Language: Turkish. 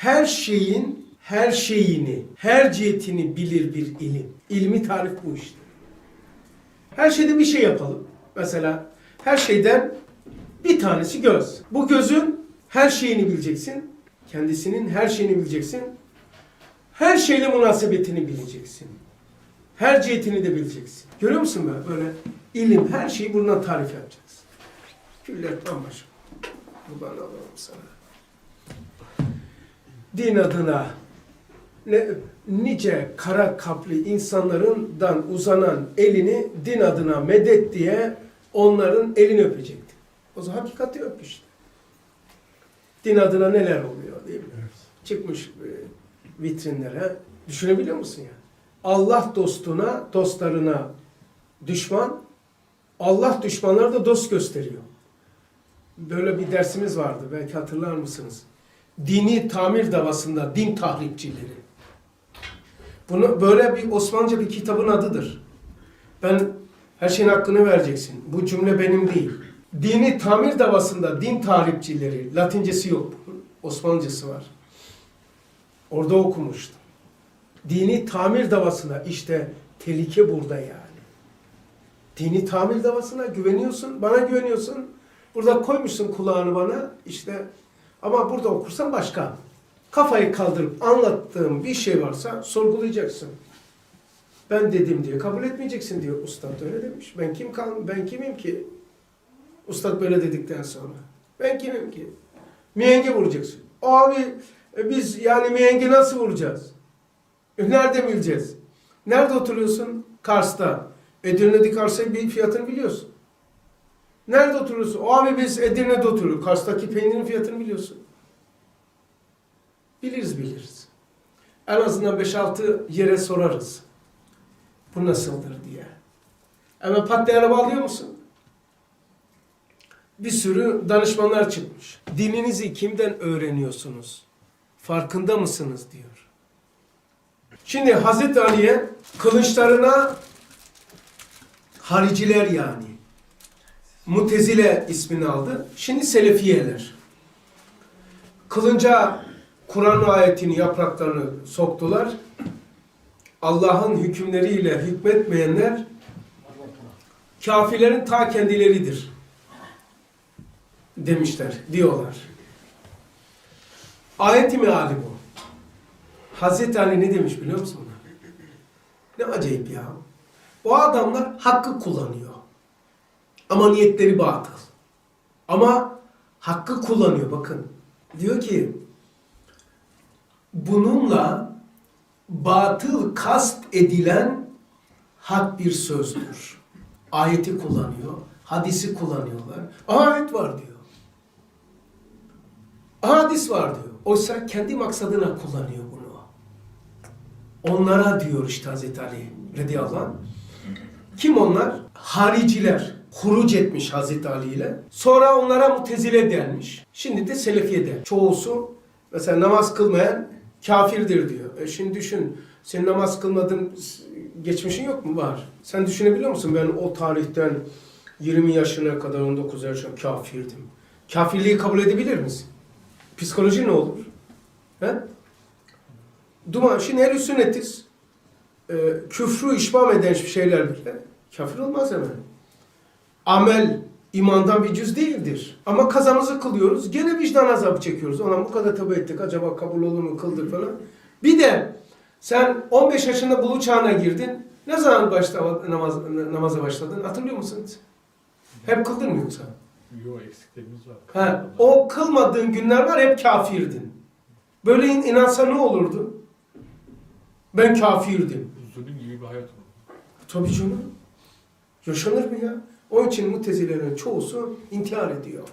her şeyin her şeyini, her cihetini bilir bir ilim. İlmi tarif bu işte. Her şeyde bir şey yapalım. Mesela her şeyden bir tanesi göz. Bu gözün her şeyini bileceksin. Kendisinin her şeyini bileceksin. Her şeyle münasebetini bileceksin. Her cihetini de bileceksin. Görüyor musun böyle? Böyle ilim, her şeyi buradan tarif yapacaksın. Küller bambaşka. Kurban olalım sana. Din adına ne, nice kara kaplı insanlarından uzanan elini din adına medet diye onların elini öpecekti. O zaman hakikati öpmüştü. Din adına neler oluyor değil mi? Çıkmış e, vitrinlere. Düşünebiliyor musun ya? Allah dostuna, dostlarına düşman, Allah düşmanlara da dost gösteriyor. Böyle bir dersimiz vardı, belki hatırlar mısınız? Dini tamir davasında din tahripçileri. Bunu böyle bir Osmanlıca bir kitabın adıdır. Ben her şeyin hakkını vereceksin. Bu cümle benim değil. Dini tamir davasında din tahripçileri, Latincesi yok. Osmanlıcası var. Orada okumuştum. Dini tamir davasına işte tehlike burada yani. Dini tamir davasına güveniyorsun, bana güveniyorsun. Burada koymuşsun kulağını bana işte ama burada okursan başka. Kafayı kaldırıp anlattığım bir şey varsa sorgulayacaksın. Ben dedim diye kabul etmeyeceksin diyor ustad öyle demiş. Ben kim kal ben kimim ki? Ustad böyle dedikten sonra. Ben kimim ki? Mihengi vuracaksın. Abi e, biz yani mihengi nasıl vuracağız? E, Nerede bileceğiz? Nerede oturuyorsun? Kars'ta. Edirne'deki arsayı bir fiyatını biliyorsun. Nerede oturuyorsun? O abi biz Edirne'de oturuyoruz. Kars'taki peynirin fiyatını biliyorsun. Biliriz biliriz. En azından 5-6 yere sorarız. Bu nasıldır diye. Ama patlayana bağlıyor musun? Bir sürü danışmanlar çıkmış. Dininizi kimden öğreniyorsunuz? Farkında mısınız diyor. Şimdi Hazreti Ali'ye kılıçlarına hariciler yani Mutezile ismini aldı. Şimdi Selefiyeler. Kılınca Kur'an ayetini yapraklarını soktular. Allah'ın hükümleriyle hükmetmeyenler kafirlerin ta kendileridir demişler, diyorlar. Ayet-i meali bu. Hazreti Ali ne demiş biliyor musun? Ne acayip ya. O adamlar hakkı kullanıyor. Ama niyetleri batıl. Ama hakkı kullanıyor bakın. Diyor ki bununla batıl kast edilen hak bir sözdür. Ayeti kullanıyor, hadisi kullanıyorlar. Ayet var diyor. Hadis var diyor. Oysa kendi maksadına kullanıyor bunu. Onlara diyor işte Hazreti Ali radıyallahu anh. Kim onlar? Hariciler. Huruc etmiş Hazreti Ali ile. Sonra onlara mutezile denmiş. Şimdi de selefiye de. Çoğusu mesela namaz kılmayan kafirdir diyor. E şimdi düşün. Sen namaz kılmadın geçmişin yok mu? Var. Sen düşünebiliyor musun? Ben o tarihten 20 yaşına kadar 19 yaşına kafirdim. Kafirliği kabul edebilir misin? Psikoloji ne olur? He? Duman, şimdi ehl sünnetiz. Ee, küfrü işmam eden şeyler bile kafir olmaz hemen. Amel imandan bir cüz değildir. Ama kazamızı kılıyoruz. Gene vicdan azabı çekiyoruz. Ona bu kadar tövbe ettik. Acaba kabul olur mu kıldık falan. Bir de sen 15 yaşında bulu çağına girdin. Ne zaman başta namaz, namaza başladın? Hatırlıyor musunuz? Hep kıldın mı yoksa? Yok eksiklerimiz var. Ha, o kılmadığın günler var hep kafirdin. Böyle in- inansa ne olurdu? Ben kafirdim. Zulüm gibi bir hayat oldu. Tabii canım. Yaşanır mı ya? Onun için mutezilerin çoğusu intihar ediyor.